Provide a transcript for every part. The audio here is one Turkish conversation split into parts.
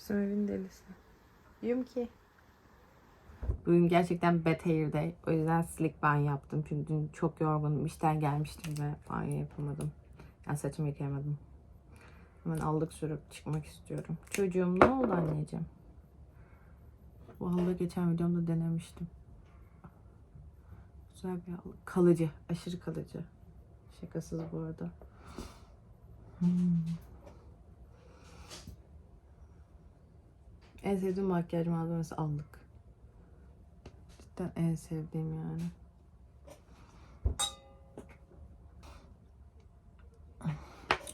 Bizim evin delisi. Yum ki. Bugün gerçekten bad hair day. O yüzden slick ban yaptım. Çünkü dün çok yorgunum. İşten gelmiştim ve banyo yapamadım. Yani saçımı yıkayamadım. Hemen aldık sürüp çıkmak istiyorum. Çocuğum ne oldu anneciğim? Bu halı geçen videomda denemiştim. Güzel bir halı. Kalıcı. Aşırı kalıcı. Şakasız bu arada. Hmm. En sevdiğim makyaj malzemesi aldık. Cidden en sevdiğim yani.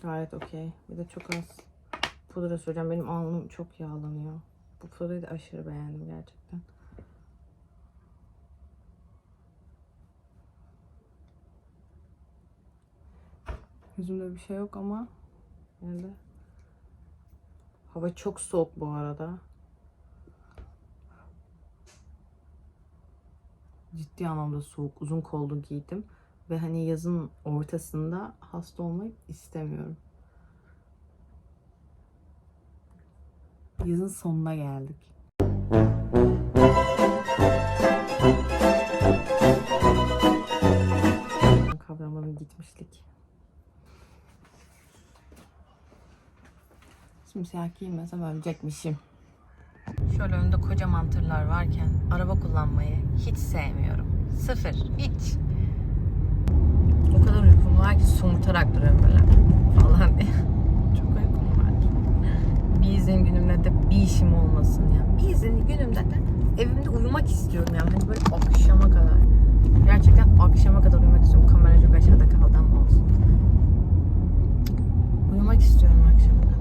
Gayet okey. Bir de çok az pudra süreceğim. Benim alnım çok yağlanıyor. Bu pudrayı da aşırı beğendim gerçekten. Yüzümde bir şey yok ama de hava çok soğuk bu arada. Ciddi anlamda soğuk. Uzun kollu giydim. Ve hani yazın ortasında hasta olmayı istemiyorum. Yazın sonuna geldik. Kavramanın gitmişlik. Simsiyah giymesem ölecekmişim. Şöyle önünde kocaman tırlar varken araba kullanmayı hiç sevmiyorum. Sıfır. Hiç. O kadar uykum var ki somurtarak duruyorum böyle falan diye. Çok uykum var. Bir izin günümde de bir işim olmasın ya. Bir izin günümde de evimde uyumak istiyorum yani. Hani böyle akşama kadar. Gerçekten akşama kadar uyumak istiyorum. Kamera çok aşağıda kaldı ama olsun. Uyumak istiyorum akşama kadar.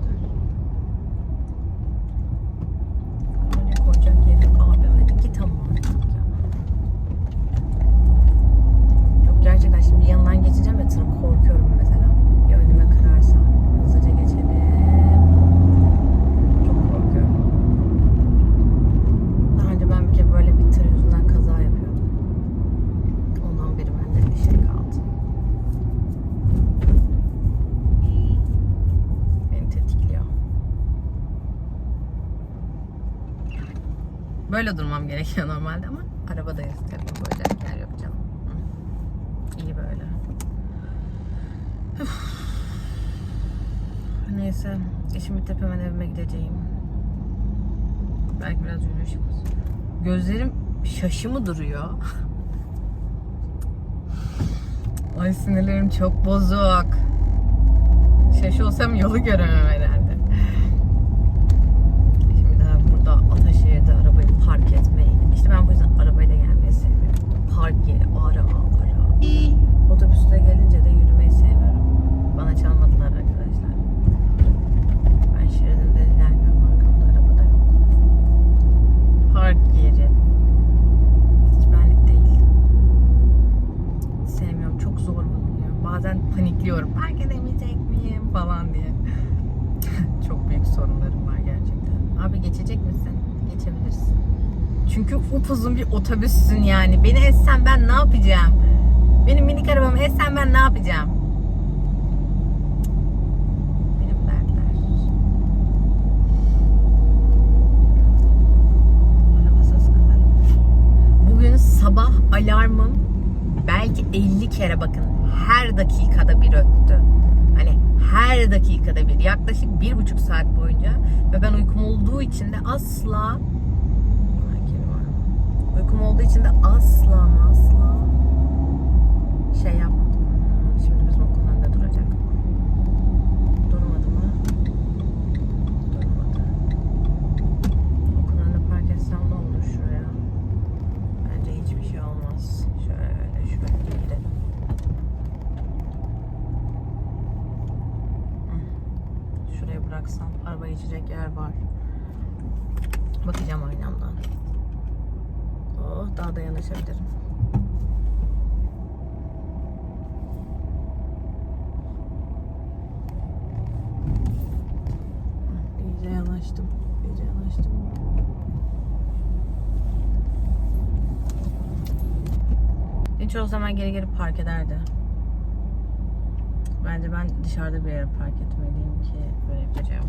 Kameraya koyacak yeri yok. Abi hadi git ama artık ya. Yok gerçekten şimdi yanından geçeceğim ya tırı korkuyorum mesela. Ya önüme kırarsa. Hızlıca geçelim. Çok korkuyorum. Daha önce ben bir kere böyle bir tır yüzünden kaza yapıyordum. Ondan beri bende bir şey kaldı. Beni tetikliyor. Böyle durmam gerekiyor normalde ama arabadayız tabii koyacak yer yok canım. İyi böyle. Üf. Neyse işimi bitip hemen evime gideceğim. Belki biraz yürüyüş yaparız. Gözlerim şaşı mı duruyor? Ay sinirlerim çok bozuk. Şaşı olsam yolu göremem herhalde. Şimdi daha burada Ataşehir'de arabayı park etmeyi. İşte ben bu yüzden arabayla gelmeyi sevmiyorum. Park yeri ara ara. Otobüsle gelince de yürümeyi sevmiyorum. Bana çalmadılar arkadaşlar. Ben şeridimde ilerliyorum. Arkamda araba da yok. Park yeri. Hiç benlik değil. Sevmiyorum. Çok zor bulunuyor. Bazen panikliyorum. Park edemeyecek miyim falan diye. Çok büyük sorunlarım var gerçekten. Abi geçecek misin? Geçebilirsin. Çünkü upuzun bir otobüssün yani. Beni essen ben ne yapacağım? Benim minik arabamı essen ben ne yapacağım? Benim dertler. Bugün sabah alarmım belki 50 kere bakın her dakikada bir öttü. Hani her dakikada bir yaklaşık bir buçuk saat boyunca ve ben uykum olduğu için de asla Ay, kedi var. uykum olduğu için de asla asla şey. Hmm, Şimdi bizim okulun önünde duracak. Durmadı mı? Durmadı. Okulun önünde park etsem ne olur şuraya? Bence hiçbir şey olmaz. Şöyle şöyle gidelim. Şuraya bıraksam araba geçecek yer var. Bakacağım aynamdan. Oh daha da yanaşabilirim. İyice yanaştım. İyice yanaştım. Hiç o zaman geri geri park ederdi. Bence ben dışarıda bir yere park etmeliyim ki böyle yapacağım.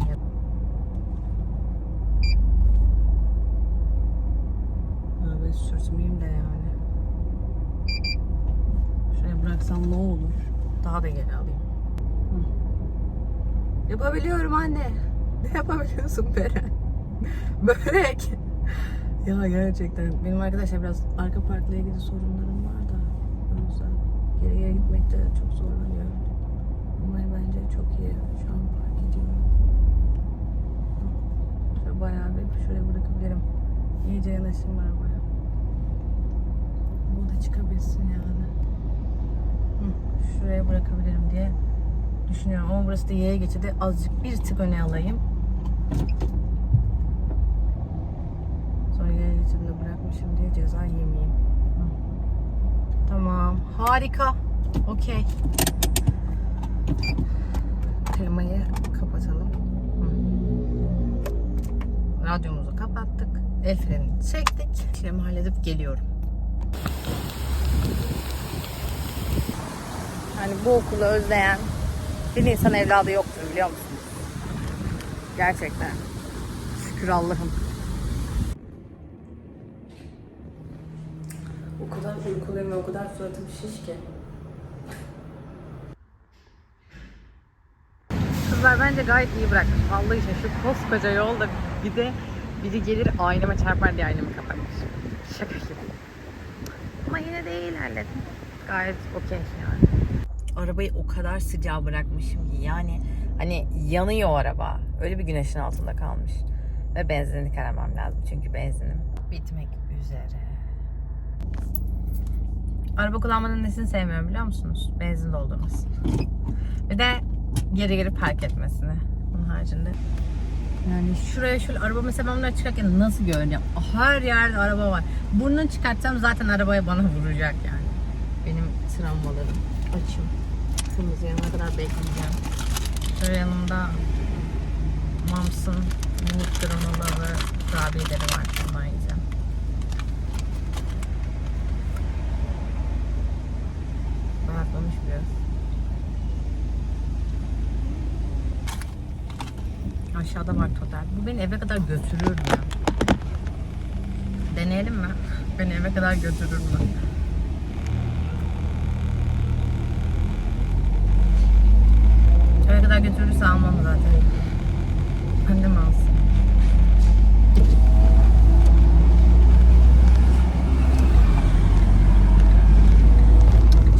Arabayı sürtmeyeyim de yani. Şuraya bıraksam ne olur? Daha da geri alayım. Hı. Yapabiliyorum anne. Ne yapabiliyorsun Beren? Börek. ya gerçekten benim arkadaşlar biraz arka parkla ilgili sorunlarım var da o yüzden geriye gitmekte çok zorlanıyorum. Ama bence çok iyi. Şu an park ediyorum. Şöyle bayağı bir şuraya bırakabilirim. İyice yanaşayım arabaya. Bu da çıkabilsin yani. Hı, şuraya bırakabilirim diye düşünüyorum. Ama burası da yaya geçidi. Azıcık bir tık öne alayım. Sonra yaya geçidinde bırakmışım diye ceza yemeyeyim. Hı. Tamam. Harika. Okey. Klimayı kapatalım. Hı. Radyomuzu kapattık. El frenini çektik. İşlemi halledip geliyorum. Yani bu okulu özleyen bir insan evladı yoktur biliyor musunuz? Gerçekten. Şükür Allah'ım. O kadar uykuluyum ve o kadar suratım şiş ki. Kızlar bence gayet iyi bırakmış. Vallahi işte şu koskoca yolda bir de biri gelir aynama çarpar diye aynamı kapatmış. Şaka gibi. Ama yine de ilerledim. Gayet okey yani. Arabayı o kadar sıcağı bırakmışım ki yani hani yanıyor araba. Öyle bir güneşin altında kalmış. Ve benzinlik aramam lazım çünkü benzinim bitmek üzere. Araba kullanmanın nesini sevmiyorum biliyor musunuz? Benzin doldurması. Bir de geri geri park etmesini. Bunun haricinde. Yani şuraya şöyle araba mesela ben çıkarken nasıl göreceğim? Her yerde araba var. Burnunu çıkartsam zaten arabaya bana vuracak yani. Benim travmalarım. Açım. Kırmızı yanına kadar bekleyeceğim. Şöyle yanımda Mams'ın minik granolalı kurabiyeleri var. Ondan yiyeceğim. Bayatlamış biraz. Aşağıda var total. Bu beni eve kadar götürür mü? Deneyelim mi? Beni eve kadar götürür mü? Eve kadar götürürse almam zaten. Annem alsın.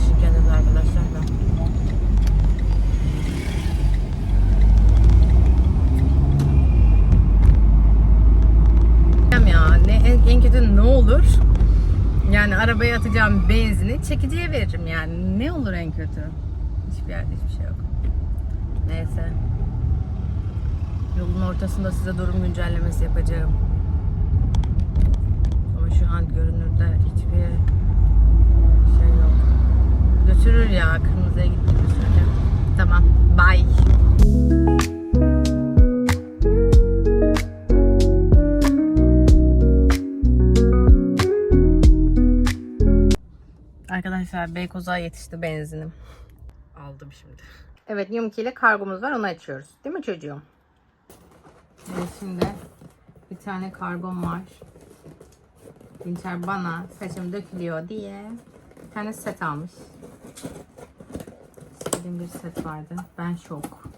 Şirketiz arkadaşlar da. ya ne en, en kötü ne olur? Yani arabaya atacağım benzini çekiciye veririm yani. Ne olur en kötü? Hiçbir yerde hiçbir şey yok. Neyse. Yolun ortasında size durum güncellemesi yapacağım. Ama şu an görünürde hiçbir şey yok. Götürür ya kırmızıya gitti bir sürece. Tamam. Bye. Arkadaşlar Beykoz'a yetişti benzinim. Aldım şimdi. Evet Yumki ile kargomuz var onu açıyoruz. Değil mi çocuğum? Evet şimdi bir tane kargom var. Dinçer bana saçım dökülüyor diye bir tane set almış. İstediğim bir set vardı. Ben şok.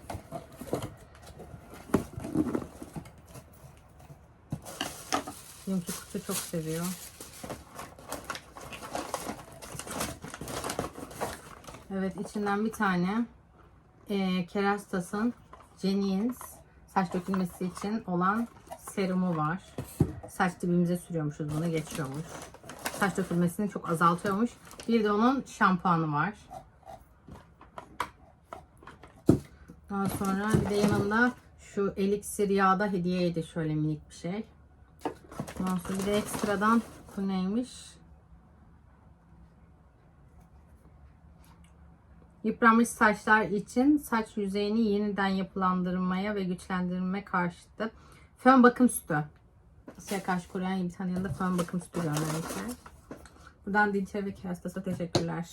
Yumki kutu çok seviyor. Evet içinden bir tane e, Kerastas'ın Jennings saç dökülmesi için olan serumu var. Saç dibimize sürüyormuşuz bunu geçiyormuş. Saç dökülmesini çok azaltıyormuş. Bir de onun şampuanı var. Daha sonra bir de yanında şu eliksir yağda hediyeydi şöyle minik bir şey. Ondan sonra bir de ekstradan bu neymiş? Yıpranmış saçlar için saç yüzeyini yeniden yapılandırmaya ve güçlendirmeye karşıtı fön bakım sütü. Isıya karşı koruyan bir tane yanında fön bakım sütü göndermişler. Buradan Dinçe ve Kerastas'a teşekkürler.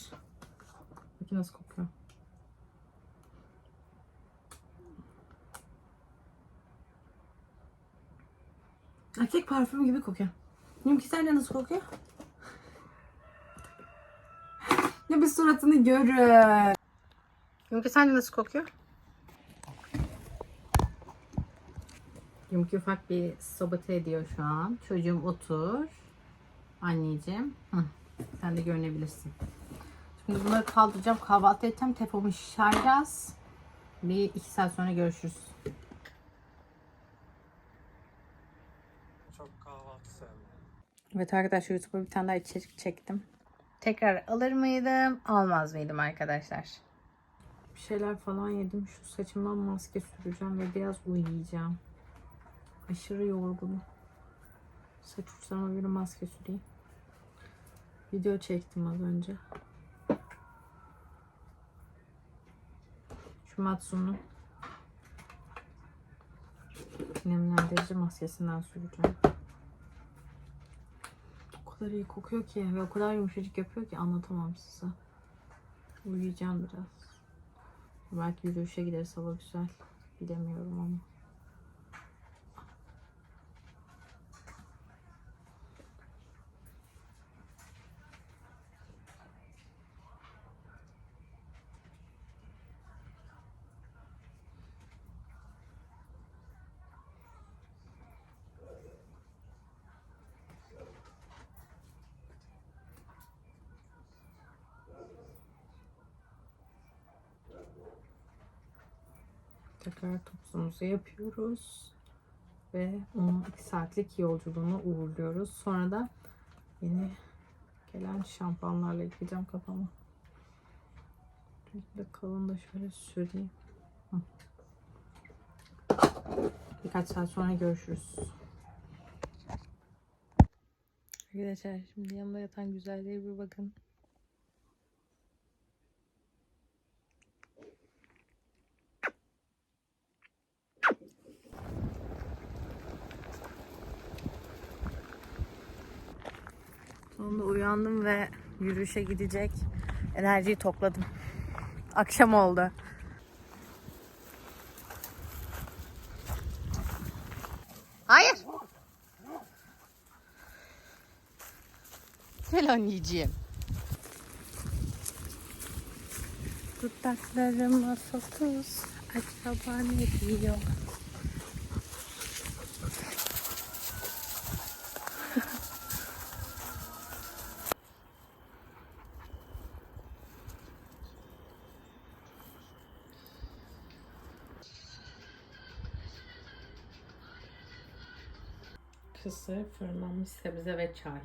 Bakın nasıl kokuyor. Erkek parfümü gibi kokuyor. Benimki sence nasıl kokuyor? ne bir suratını görün. Benimki sence nasıl kokuyor? Benimki ufak bir sabote ediyor şu an. Çocuğum otur. Anneciğim. Hı. Sen de görünebilirsin. Şimdi bunları kaldıracağım. Kahvaltı edeceğim. Telefonumu şarjlayacağız. Bir iki saat sonra görüşürüz. Çok kahvaltı sevmem. Evet arkadaşlar YouTube'a bir tane daha içerik çektim. Tekrar alır mıydım, almaz mıydım arkadaşlar? Bir şeyler falan yedim. Şu saçımdan maske süreceğim ve biraz uyuyacağım. Aşırı yorgunum. Saç uçlarıma bir maske süreyim. Video çektim az önce. Şu Matsu'nun nemlendirici maskesinden süreceğim. O kadar iyi kokuyor ki ve o kadar yumuşacık yapıyor ki anlatamam size. Uyuyacağım biraz. Belki yürüyüşe gideriz hava güzel. Bilemiyorum ama. Tekrar topumuzu yapıyoruz. Ve onun 2 saatlik yolculuğunu uğurluyoruz. Sonra da yeni gelen şampuanlarla yıkayacağım kafamı. De kalın da şöyle süreyim. Birkaç saat sonra görüşürüz. Arkadaşlar şimdi yanımda yatan güzelliğe bir bakın. Sonunda uyandım ve yürüyüşe gidecek enerjiyi topladım. Akşam oldu. Hayır. Gel anneciğim. Dudaklarıma fokus. Acaba ne diyor? Kısır, fırınlanmış sebze ve çay.